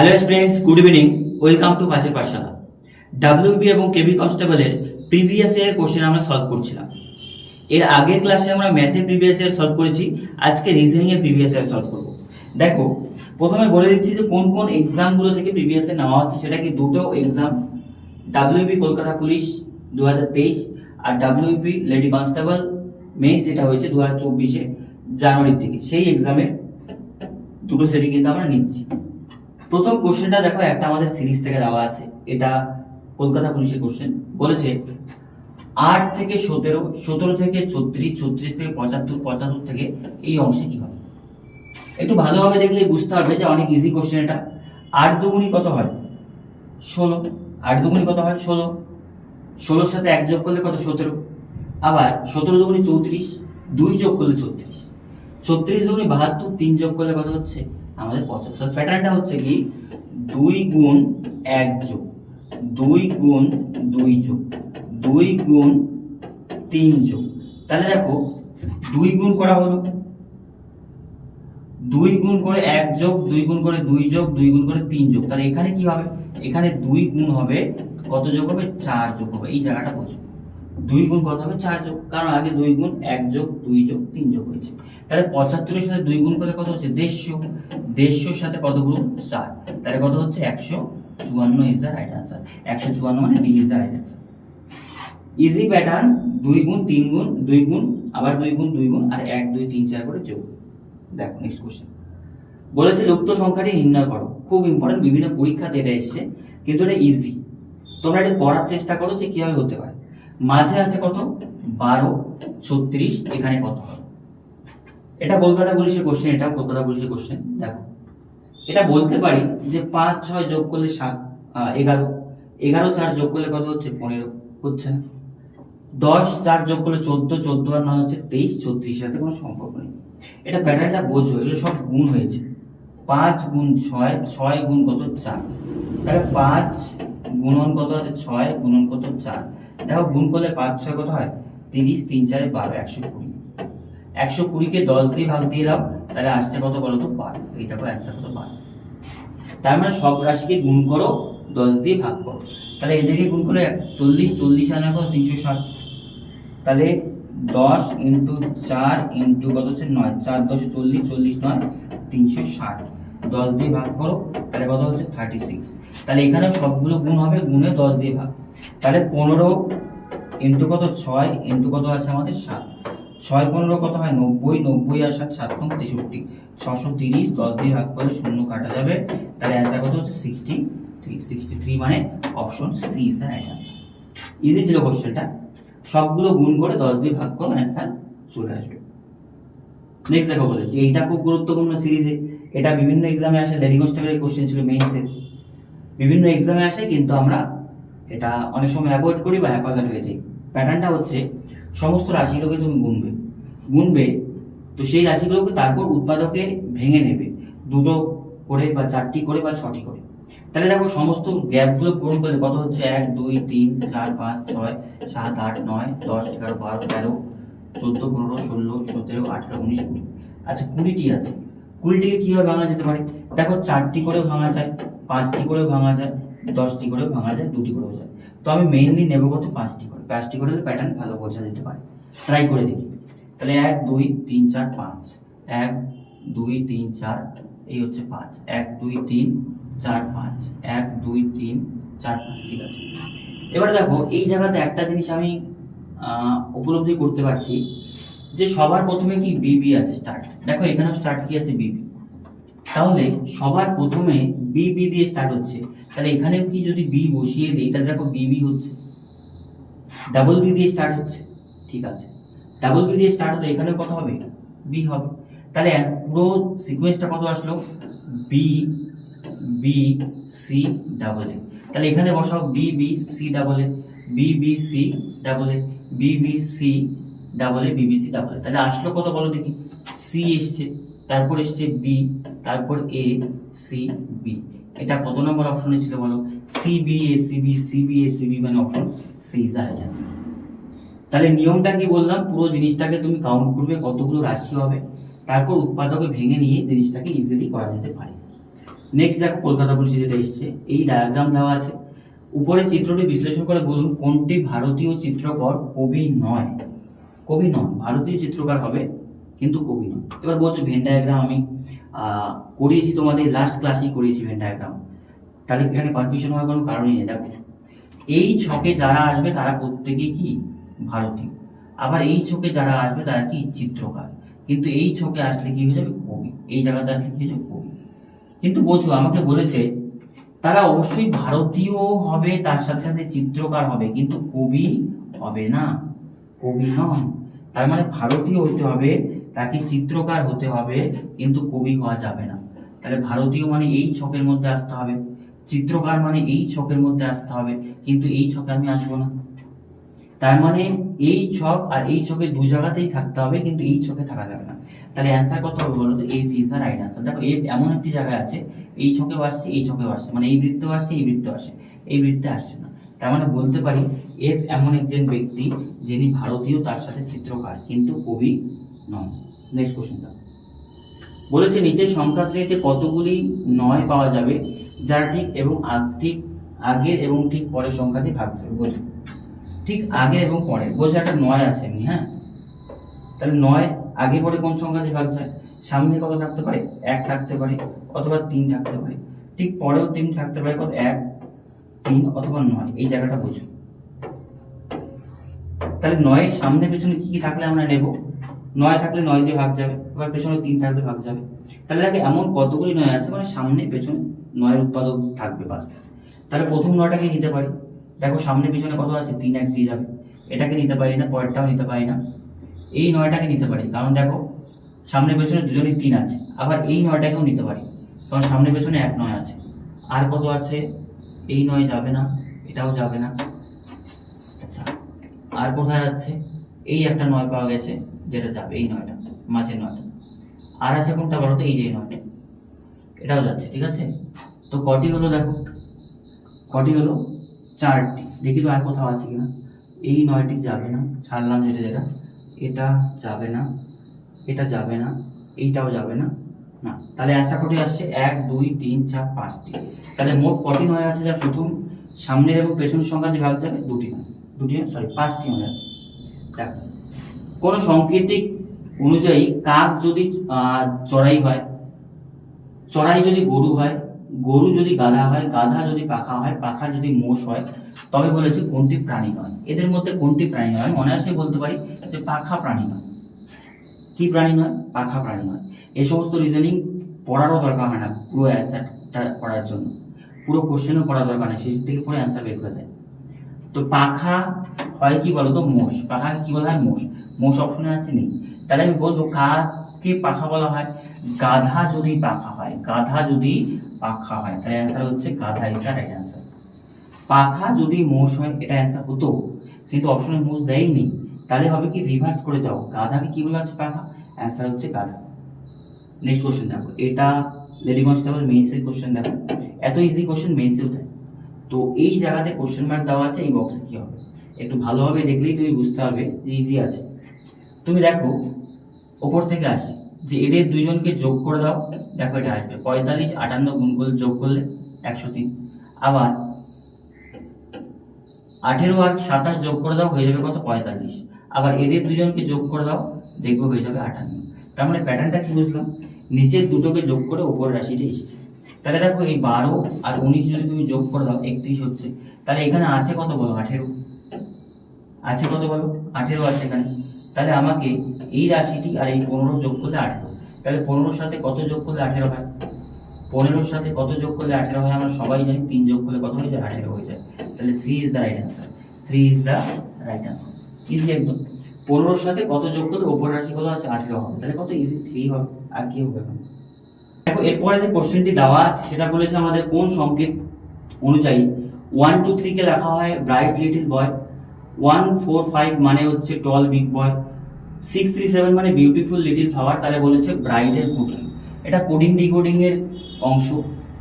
Hello students good evening welcome to কাছের পাঠশালা WB এবং KB কনস্টেবলের প্রিভিয়াস ইয়ার কোশ্চেন আমরা সলভ করছিলাম। এর আগের ক্লাসে আমরা ম্যাথের প্রিভিয়াস ইয়ার সলভ করেছি, আজকে রিজনিং এর প্রিভিয়াস ইয়ার সলভ করব। দেখো, প্রথমে বলে দিচ্ছি যে কোন কোন এক্সামগুলো থেকে প্রিভিয়াস ইয়ার নেওয়া হচ্ছে, সেটা কি দুটো এক্সাম ডাব্লিউবি কলকাতা পুলিশ দু হাজার তেইশ আর ডাব্লিউবি লেডি কনস্টেবল মেন্স যেটা হয়েছে দু হাজার চব্বিশে জানুয়ারির থেকে সেই এক্সামের দুটো সেটই কিন্তু আমরা নিচ্ছি। প্রথম কোশ্চেনটা দেখো, একটা আমাদের সিরিজ থেকে দেওয়া আছে। এটা কলকাতা পুলিশের কোশ্চেন। বলেছে, আট থেকে সতেরো সতেরো থেকে ছত্রিশ ছত্রিশ থেকে পঁচাত্তর পঁচাত্তর থেকে এই অংশে কি হবে? একটু ভালোভাবে দেখলে বুঝতে হবে যে অনেক ইজি কোশ্চেন এটা। আট দুগুণি কত হয়? ষোলো। আট দুগুণি কত হয়? ষোলো। ষোলোর সাথে এক যোগ করলে কত? সতেরো। আবার সতেরো দুগুণি চৌত্রিশ, দুই যোগ করলে ছত্রিশ। ছত্রিশ দুগুণি বাহাত্তর, তিন যোগ করলে কত হচ্ছে? আমাদের পঁচাত্তর প্যাটার্নটা হচ্ছে কি? দুই গুণ এক যোগ। দুই গুণ দুই যোগ। দুই গুণ তিন যোগ। তাহলে দেখো, দুই গুণ করা হলো। দুই গুণ করে এক যোগ, দুই গুণ করে দুই যোগ, দুই গুণ করে তিন যোগ। তাহলে এখানে কি হবে? এখানে দুই গুণ হবে, কত যোগ হবে? চার যোগ হবে। এই জায়গাটা বোঝো। দুই গুণ কত হবে? চার যোগ। কারণ আগে দুই গুণ, এক যোগ, দুই যোগ, তিন যোগ হয়েছে। তাহলে পঁচাত্তরের সাথে দুই গুণ করে কত হচ্ছে? দেড়শো। দেড়শোর সাথে কত গুণ? চার। তাহলে কত হচ্ছে? একশো চুয়ান্ন ইজ দ্য রাইট আনসার একশো চুয়ান্ন মানে D is the right answer easy pattern দুই গুণ, তিন গুণ, দুই গুণ, আবার দুই গুণ দুই গুণ, আর এক, দুই, তিন, চার করে যোগ। দেখো নেক্সট কোশ্চেন বলেছে লুপ্ত সংখ্যাটি নির্ণয় করো। খুব ইম্পর্টেন্ট বিভিন্ন পরীক্ষাতে এটা এসছে। কিন্তু এটা ইজি তোমরা এটা করার চেষ্টা করো যে কীভাবে হতে পারে। মাঝে আছে কত? বারো, ছত্রিশ, এখানে কত হবে? এটা কলকাতা পুলিশের কোশ্চেন এটা কলকাতা পুলিশের কোশ্চেন দেখো। এটা বলতে পারি যে পাঁচ, ছয় যোগ করলে সাত এগারো। এগারো, চার যোগ করলে কত হচ্ছে? পনেরো। হচ্ছে না? দশ, চার যোগ করলে চোদ্দ চোদ্দ আর নয় হচ্ছে তেইশ চৌত্রিশের সাথে কোনো সম্পর্ক নেই। এটা প্যাটার্নটা বোঝো, এগুলো সব গুণ হয়েছে। পাঁচ গুণ ছয় ছয় গুণ কত? চার। তাহলে পাঁচ গুণন কত আছে? ছয় গুণন কত? চার। দেখো, গুণ করলে পাঁচ ছয় কত হয়? তিরিশ, তিন চারে বারো, একশো কুড়ি। একশো কুড়িকে দশ দিয়ে ভাগ দিয়ে দাও, তাহলে আসছে কত বলো তো? বারো। এই দেখো অ্যান্সার কত? বারো। তার মানে সব রাশিকে গুণ করো, দশ দিয়ে ভাগ করো। তাহলে এদেরকে গুণ করে চল্লিশ চল্লিশ আনা কত? তিনশো ষাট। তাহলে দশ ইন্টু চার ইন্টু কত হচ্ছে? নয়। চার দশে চল্লিশ চল্লিশ নয়, তিনশো ষাট। দশ দিয়ে ভাগ করো, তাহলে কত হচ্ছে? থার্টি সিক্স তাহলে এখানে সবগুলো গুণ হবে, গুণে দশ দিয়ে ভাগ। তাহলে পনেরো ইন্টু কত? ছয় ইন্টু কত আছে আমাদের সাত। ছয় পনেরো কত হয়? নব্বই। নব্বই আর সাত সাত কম তেষট্টি। ছশো তিরিশ, দশ দিয়ে ভাগ করে শূন্য কাটা যাবে। তাহলে অ্যান্সার কত হচ্ছে? সিক্সটি থ্রি সিক্সটি থ্রি মানে option C is the easy ছিল কোশ্চেনটা সবগুলো গুণ করে দশ দিয়ে ভাগ করো অ্যান্সার চলে আসবে। নেক্সট দেখো বলেছি এইটা খুব গুরুত্বপূর্ণ সিরিজে এটা বিভিন্ন এক্সামে আসে। লেডি কনস্টেবলের কোশ্চেন ছিল মেইনসের বিভিন্ন এক্সামে আসে, কিন্তু আমরা এটা অনেক সময় অ্যাভয়েড করি বা হ্যাপাজার্ড হয়ে যায় প্যাটার্নটা হচ্ছে সমস্ত রাশিগুলোকে তুমি গুনবে। গুনবে, তো সেই রাশিগুলোকে তারপর উৎপাদকে ভেঙে নেবে। দুটো করে বা চারটি করে বা ছটি করে। তাহলে দেখো সমস্ত গ্যাপগুলো পূরণ করলে কত হচ্ছে? এক, দুই, তিন, চার, পাঁচ, ছয়, সাত, আট, নয়, দশ, এগারো, বারো, তেরো, চোদ্দ, পনেরো, ষোলো, সতেরো, আঠেরো, উনিশ, কুড়ি। আচ্ছা কুড়িটি আছে। কুড়িটিকে কীভাবে ভাঙা যেতে পারে? দেখো, চারটি করেও ভাঙা যায়, পাঁচটি করেও ভাঙা যায়। দশটি করে ভাঙা যায়, দুটি করে যায়। তো আমি মেইনলি নেব কত? পাঁচটি করে। পাঁচটি করে প্যাটার্ন ভালো বোঝা যেতে পারে। ট্রাই করে দেখি। তাহলে এক, দুই, তিন, চার, পাঁচ। এক, দুই, তিন, চার, এই হচ্ছে পাঁচ। এক, দুই, তিন, চার, পাঁচ। এক, দুই, তিন, চার, পাঁচ। ঠিক আছে। এবার দেখো, এই জায়গাতে একটা জিনিস আমি উপলব্ধি করতে পারছি যে সবার প্রথমে কি বিবি আছে স্টার্ট দেখো, এখানেও স্টার্ট কি আছে বিবি তাহলে সবার প্রথমে বিবি দিয়ে স্টার্ট হচ্ছে। তাহলে এখানেও কি যদি বি বসিয়ে দিই, তাহলে দেখো বিবি হচ্ছে। ডাবল বি দিয়ে স্টার্ট হচ্ছে। ঠিক আছে। ডাবল বি দিয়ে স্টার্ট হতে এখানেও কত হবে? বি হবে। তাহলে পুরো সিকোয়েন্সটা কত আসলো? B B C double A তাহলে এখানে বসাও B B C double A B B C double A B B C double A BBC double A তাহলে আসলো কত বলো দেখি? সি এসছে। তারপর এসছে বি তারপর এ সি বি এটা কত নম্বর অপশনে ছিল বলো? C B A C B C B A C B মানে অপশন সি ইজ রাইট আছে তাহলে নিয়মটা কি বললাম? পুরো জিনিসটাকে তুমি কাউন্ট করবে কতগুলো রাশি হবে। তারপর উৎপাদকে ভেঙে নিয়ে জিনিসটাকে ইজিলি করা যেতে পারে। নেক্সট দেখো, কলকাতা পুলিশে যেটা এসছে, এই ডায়াগ্রাম দেওয়া আছে। উপরে চিত্রটি বিশ্লেষণ করে বলুন, কোনটি ভারতীয় চিত্রকর কবি নয়? কবি নয়, ভারতীয় চিত্রকার হবে, কিন্তু কবি নয়। এবার বলছো ভেন ডায়াগ্রাম আমি করিয়েছি তোমাদের লাস্ট ক্লাসেই করিয়েছি ভেন ডায়াগ্রাম তাহলে এখানে কনফিউশন হওয়ার কোনো কারণই নেই, দেখো। এই ছকে যারা আসবে, তারা প্রত্যেকেই কি? ভারতীয় আবার এই ছকে যারা আসবে, তারা কি? চিত্রকার। কিন্তু এই ছকে আসলে কি হয়ে যাবে? কবি। এই জায়গাতে আসলে কি হয়ে যাবে? কবি। কিন্তু বোঝো আমাকে বলেছে, তারা অবশ্যই ভারতীয় হবে, তার সাথে সাথে চিত্রকার হবে, কিন্তু কবি হবে না। কবি নয় তার মানে ভারতীয় হতে হবে তাকে চিত্রকার হতে হবে, কিন্তু কবি হওয়া যাবে না। তাহলে ভারতীয় মানে এই ছকের মধ্যে আসতে হবে। চিত্রকার মানে এই ছকের মধ্যে আসতে হবে, কিন্তু এই ছকে আমি আসব না। তার মানে এই ছক আর এই ছকে দু জায়গাতেই থাকতে হবে, কিন্তু এই ছকে থাকা যাবে না। তাহলে অ্যান্সার কত হবে বলো তো F is the right answer দেখো এফ এমন একটি জায়গায় আছে, এই ছকেও আসছে, এই ছকেও আসছে। মানে এই বৃত্তেও আসছে, এই বৃত্ত আসছে। এই বৃত্তে আসছে না। তার মানে বলতে পারি এফ এমন একজন ব্যক্তি, যিনি ভারতীয়, তার সাথে চিত্রকার, কিন্তু কবি নন নেক্সট কোশ্চেন দেখো বলেছে, নিচের সংখ্যা শ্রেণীতে কতগুলি নয় পাওয়া যাবে, যারা ঠিক এবং আগ- ঠিক আগের এবং ঠিক পরের সংখ্যাতে ভাগ যাবে বোঝো ঠিক আগের এবং পরের বোঝো একটা নয় আছে এমনি হ্যাঁ? তাহলে নয় আগে পরে কোন সংখ্যা দিয়ে ভাগ যায়? সামনে কত থাকতে পারে? এক থাকতে পারে, অথবা তিন থাকতে পারে। ঠিক পরেও তিন থাকতে পারে কত এক, তিন অথবা নয়, এই জায়গাটা বুঝো। তাহলে নয়ের সামনে পেছনে কি কি থাকলে আমরা নেব? নয় থাকলে নয় দিয়ে ভাগ যাবে এবার পেছনে তিন থাকলে ভাগ যাবে। তাহলে দেখে এমন কতগুলি নয় আছে মানে সামনে পেছনে নয়ের উৎপাদক থাকবে বাস। তাহলে প্রথম নয়টাকে নিতে পারি? দেখো সামনে পিছনে কত আছে? তিন এক দিয়ে যাবে। এটাকে নিতে পারি না, পরেরটাও নিতে পারি না। এই নয়টাকে নিতে পারি, কারণ দেখো সামনে পেছনে দুজনেই তিন আছে, আবার এই নয়টাকেও নিতে পারি, কারণ সামনে পেছনে এক নয় আছে। আর কত আছে? এই নয় যাবে না, এটাও যাবে না। আচ্ছা আর কোথায় যাচ্ছে এই একটা নয় পাওয়া গেছে, যেটা যাবে, এই নয়টা, মাঝের নয়টা। আর আছে কোনটা বলো তো? এই যে নয়টা। এটাও যাচ্ছে, ঠিক আছে? তো কটি হলো দেখো? কটি হলো? চারটি। দেখি তো আর কোথাও আছে কিনা। এই নয়টি যাবে না, ছাড়লাম যেটা যেটা। এটা যাবে না, এটা যাবে না, এইটাও যাবে না। না, তাহলে অ্যান্সার কটি আসছে। এক, দুই, তিন, চার পাঁচটি তাহলে মোট কটি নয় আছে? যা প্রথম, সামনের এবং পেছনের সংখ্যা দিয়ে ভাগ যাবে দুটি নয়। দুটি সরি পাঁচটি নয় আছে। কোনো সাংকেতিক অনুযায়ী কাক যদি চড়াই হয়, চড়াই যদি গরু হয়, গরু যদি গাধা হয়, গাধা যদি পাখা হয়, পাখা যদি মোষ হয়, তবে বলেছে কোনটি প্রাণী নয়। এদের মধ্যে কোনটি প্রাণী নয়? মনে আসে বলতে পারি যে পাখা প্রাণী নয়। কি প্রাণী নয়? পাখা প্রাণী নয়। এই সমস্ত রিজনিং পড়ারও দরকার হয় না, পুরো অ্যান্সারটা করার জন্য। পুরো কোশ্চেনও পড়ার দরকার নেই, শেষ থেকে পড়ে অ্যান্সার বের করা যায় তো পাখা হয় কি বলতো? মোষ। পাখাকে কি বলা হয়? মোষ। মোষ অপশনে আছে নেই তাহলে আমি বলব, কাকে পাখা বলা হয়? গাধা যদি পাখা হয়। গাধা যদি পাখা হয়, তাহলে অ্যান্সার হচ্ছে গাধা। এটা রাইট অ্যান্সার পাখা যদি মোষ হয়, এটা অ্যান্সার হতো। কিন্তু অপশনে মোষ দেয়নি। তাহলে হবে কি? রিভার্স করে যাও। গাধাকে কি বলা হচ্ছে পাখা? অ্যান্সার হচ্ছে গাধা। নেক্সট কোশ্চেন দেখো। এটা লেডি কনস্টেবল মেইনসের কোশ্চেন দেখো। এত ইজি কোশ্চেন মেইনসেও দেয় তো এই জায়গাতে কোশ্চেন মার্ক দেওয়া আছে, এই বক্সে কি হবে? একটু ভালোভাবে দেখলেই তুমি বুঝতে পারবে যে ইজি আছে। তুমি দেখো, ওপর থেকে আসি যে এদের দুইজনকে যোগ করে দাও, দেখো এটা আসবে। পঁয়তাল্লিশ, আটান্ন গুণ করে যোগ করলে একশো তিন। আবার আঠেরো আর সাতাশ যোগ করে দাও, হয়ে যাবে কত? পঁয়তাল্লিশ। আবার এদের দুজনকে যোগ করে দাও, দেখব হয়ে যাবে আটান্ন। তার মানে প্যাটার্নটা কি বুঝলাম? নিচের দুটোকে যোগ করে উপরের রাশিটা এসছে। তাহলে দেখো এই বারো আর উনিশ যদি তুমি যোগ করে দাও, একত্রিশ হচ্ছে। তাহলে এখানে আছে কত বলো? আঠেরো। আছে কত বলো? আঠেরো আছে এখানে। তাহলে আমাকে এই রাশিটি আর এই পনেরো যোগ করলে আঠেরো। তাহলে পনেরোর সাথে কত যোগ করলে আঠেরো হয়? পনেরোর সাথে কত যোগ করলে আঠেরো হয়? আমরা সবাই জানি তিন যোগ করলে কত হয়ে যায়? আঠেরো হয়ে যায়। তাহলে three is the right answer three is the right answer easy একদম। পনেরোর সাথে কত যোগ করলে ওপর রাশি কত আছে? আঠেরো হবে। তাহলে কত ইজি থ্রি হবে। আর কি হবে এখন? দেখো, এরপরে যে কোশ্চেনটি দেওয়া আছে, সেটা বলেছে আমাদের কোন সংকেত অনুযায়ী। ওয়ান টু থ্রিকে লেখা হয় bright little boy one four five মানে হচ্ছে tall big boy six three seven মানে বিউটিফুল লিটিল ফ্লাওয়ার তাহলে বলেছে ব্রাইটের কোডিং এটা কোডিং ডিকোডিং এর অংশ।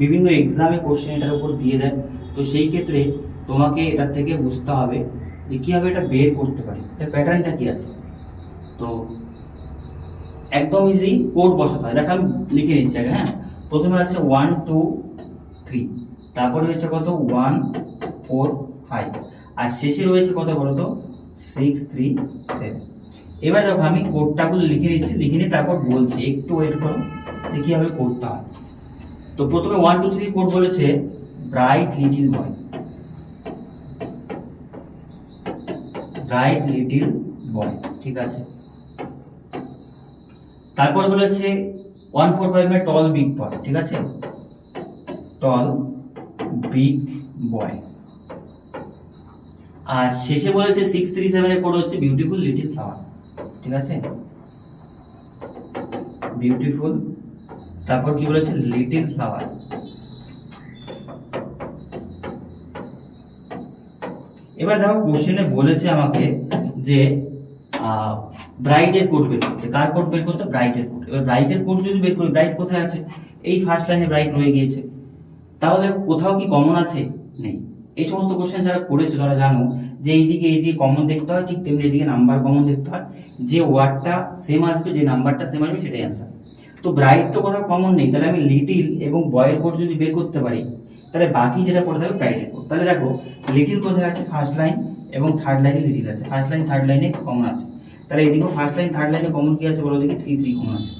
বিভিন্ন এক্সামে কোশ্চেন এটার উপর দিয়ে দেয়। তো সেই ক্ষেত্রে তোমাকে এটার থেকে বুঝতে হবে যে কীভাবে এটা বের করতে পারি। এটা প্যাটার্নটা কি আছে? তো একদম ইজি কোড বসাতে হয়। দেখো আমি লিখে নিচ্ছি আগে হ্যাঁ? প্রথমে আছে ওয়ান টু থ্রি তারপরে রয়েছে কত? ওয়ান ফোর ফাইভ আর শেষে রয়েছে কত বলো তো? সিক্স থ্রি সেভেন এবার দেখো আমি কোডটাগুলো লিখে দিচ্ছি লিখে নিয়ে তারপর বলছি, একটু ওয়েট করো, দেখি হবে কোডটা হয় তো প্রথমে ওয়ান টু থ্রি কোড বলেছে bright little boy bright little boy ঠিক আছে? তারপর বলেছে one four five tall big boy ঠিক আছে? টল বিগ বয় আর শেষে বলেছে সিক্স থ্রি সেভেনের কোড হচ্ছে বিউটিফুল লিটিল ফ্লাওয়ার ঠিক আছে? বিউটিফুল তারপর কি বলেছে? লিটিল ফ্লাওয়ার এবার দেখো কোশ্চেনে বলেছে আমাকে যে ব্রাইটের কোড বের করতে, কার কোড বের করতে? ব্রাইটের কোড এবার ব্রাইটের কোড যদি বের করি ব্রাইট কোথায় আছে? এই ফার্স্ট লাইনে ব্রাইট রয়ে গিয়েছে। তাহলে কোথাও কি কমন আছে? নেই। এই সমস্ত কোশ্চেন যারা করেছে, তারা জানো যে এইদিকে এইদিকে কমন দেখতে হয়, ঠিক তেমনি এদিকে নাম্বার কমন দেখতে হয়। যে ওয়ার্ডটা সেম আসবে, যে নাম্বারটা সেম আসবে, সেটাই অ্যান্সার তো ব্রাইট তো কোথাও কমন নেই, তাহলে আমি লিটিল এবং বয়ের কোড যদি বের করতে পারি, তাহলে বাকি যেটা পড়ে থাকবে ব্রাইটের কোড তাহলে দেখো লিটিল কোথায় আছে? ফার্স্ট লাইন এবং থার্ড লাইনে লিটিল আছে। ফার্স্ট লাইন থার্ড লাইনে কমন আছে। তাহলে এদিকে ফার্স্ট লাইন থার্ড লাইনে কমন কী আছে বলো দেখি? থ্রি থ্রি কমন আছে।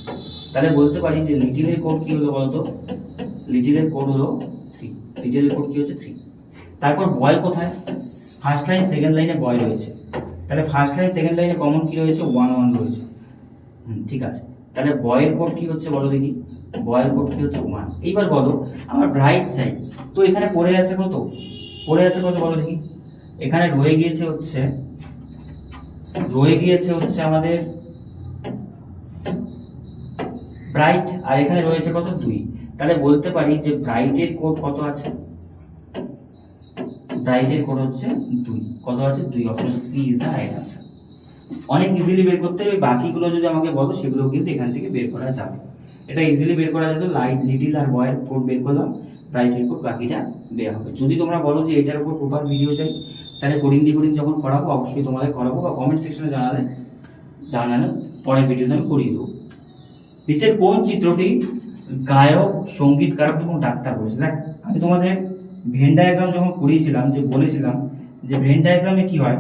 তাহলে বলতে পারি যে লিটিলের কোড কী হলো বলতো? লিটিলের কোড হলো থ্রি লিটিলের কোড কী হচ্ছে? থ্রি তারপর বয় কোথায়? ফার্স্ট লাইন সেকেন্ড লাইনে বয় রয়েছে। তাহলে ফার্স্ট লাইন সেকেন্ড লাইনে কমন কি রয়েছে? ওয়ান ওয়ান রয়েছে। হুম, ঠিক আছে। তাহলে বয়ের কোড কি হচ্ছে বলো দেখি? বয়ের কোড কি হচ্ছে? ওয়ান এইবার বলো, আমার ব্রাইট চাই তো এখানে পড়ে আছে কত? পড়ে আছে কত বলো দেখি? এখানে রয়ে গিয়েছে হচ্ছে, রয়ে গিয়েছে হচ্ছে আমাদের ব্রাইট আর এখানে রয়েছে কত? দুই। তাহলে বলতে পারি যে ব্রাইটের কোড কত আছে? ব্রাইটের কোড হচ্ছে দুই। কত আছে? দুই। Option C is the right answer অনেক ইজিলি বের করতে হবে। বাকিগুলো যদি আমাকে বলো সেগুলো কিন্তু এখান থেকে বের করা যাবে। এটা ইজিলি বের করা যেত। লাইট লিটিল আর বয়ের কোড বের করলাম। ব্রাইটের কোড বাকিটা দেওয়া হবে। যদি তোমরা বলো যে এটার উপর প্রপার ভিডিও চাই, তাহলে কোডিং ডিকোডিং যখন করাবো, অবশ্যই তোমাদের করাবো বা কমেন্ট সেকশনে জানালে জানালে পরের ভিডিওতে আমি করিয়ে দেবো। নিচের কোন চিত্রটি গায়ক, সঙ্গীতকারক এবং ডাক্তার বলেছে? দেখ, আমি তোমাদের ভেন ডায়াগ্রাম যখন করিয়েছিলাম, যে বলেছিলাম, যে ভেন ডায়াগ্রামে কি হয়?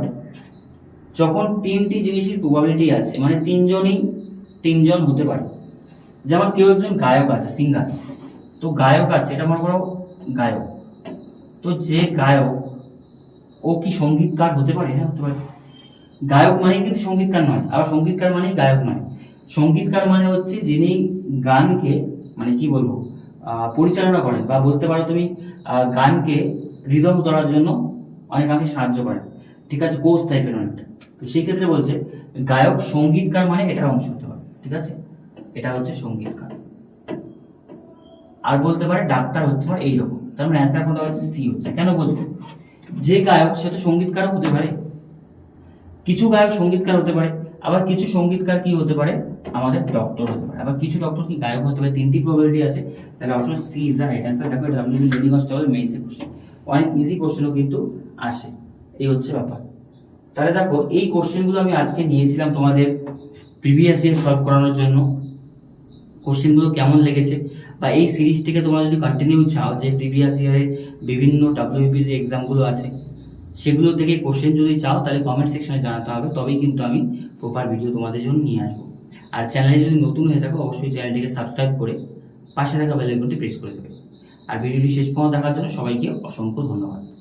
যখন তিনটি জিনিসের প্রবাবিলিটি আছে মানে তিনজনই তিনজন হতে পারে। যেমন কেউ একজন গায়ক আছে সিঙ্গার তো গায়ক আছে, এটা মনে করো গায়ক। তো যে গায়ক, ও কি সঙ্গীতকার হতে পারে? হ্যাঁ হতে পারে। গায়ক মানেই কিন্তু সঙ্গীতকার নয়, আবার সঙ্গীতকার মানেই গায়ক নয়। সঙ্গীতকার মানে হচ্ছে যিনি গানকে মানে কি বলব পরিচালনা করেন, বা বলতে পারো তুমি গানকে রিদম করার জন্য অনেক অনেকাংশে সাহায্য করেন ঠিক আছে কোচ টাইপের অনেকটা। তো সেই ক্ষেত্রে বলছে, গায়ক সঙ্গীতকার মানে এটার অংশ হতে পারে। ঠিক আছে? এটা হচ্ছে সঙ্গীতকার আর বলতে পারে ডাক্তার হতে পারে এইরকম। তার মানে অ্যান্সার কোনটা হচ্ছে সি হচ্ছে। কেন বুঝব যে গায়ক, সে তো সঙ্গীতকারও হতে পারে। কিছু গায়ক সঙ্গীতকার হতে পারে। আবার কিছু সঙ্গীতকার কি হতে পারে? আমাদের ডক্টর হতে পারে। আবার কিছু ডক্টর কি গায়ক হতে পারে? তিনটি প্রবাবিলিটি আছে। তাহলে option C is the right answer দেখো ডাব্লিউ লেডি কনস্টেবল মেইসে কোশ্চেন অনেক ইজি কোশ্চেনও কিন্তু আসে। এই হচ্ছে ব্যাপার। তাহলে দেখো, এই কোশ্চেনগুলো আমি আজকে নিয়েছিলাম তোমাদের প্রিভিয়াস ইয়ার সলভ করানোর জন্য। কোশ্চেনগুলো কেমন লেগেছে? বা এই সিরিজটিকে তোমরা যদি কন্টিনিউ চাও, যে প্রিভিয়াস ইয়ারে বিভিন্ন ডাব্লিউপি যে এক্সামগুলো আছে সেগুলো থেকে কোশ্চেন যদি চাও, তাহলে কমেন্ট সেকশনে জানাতে হবে। তবেই কিন্তু আমি প্রপার ভিডিও তোমাদের জন্য নিয়ে আসব। আর চ্যানেলে যদি নতুন হয়ে থাকো, অবশ্যই চ্যানেলটিকে সাবস্ক্রাইব করে পাশে থাকা বেলাইকনটি প্রেস করে দেবে। আর ভিডিওটি শেষ পর্যন্ত দেখার জন্য সবাইকে অসংখ্য ধন্যবাদ।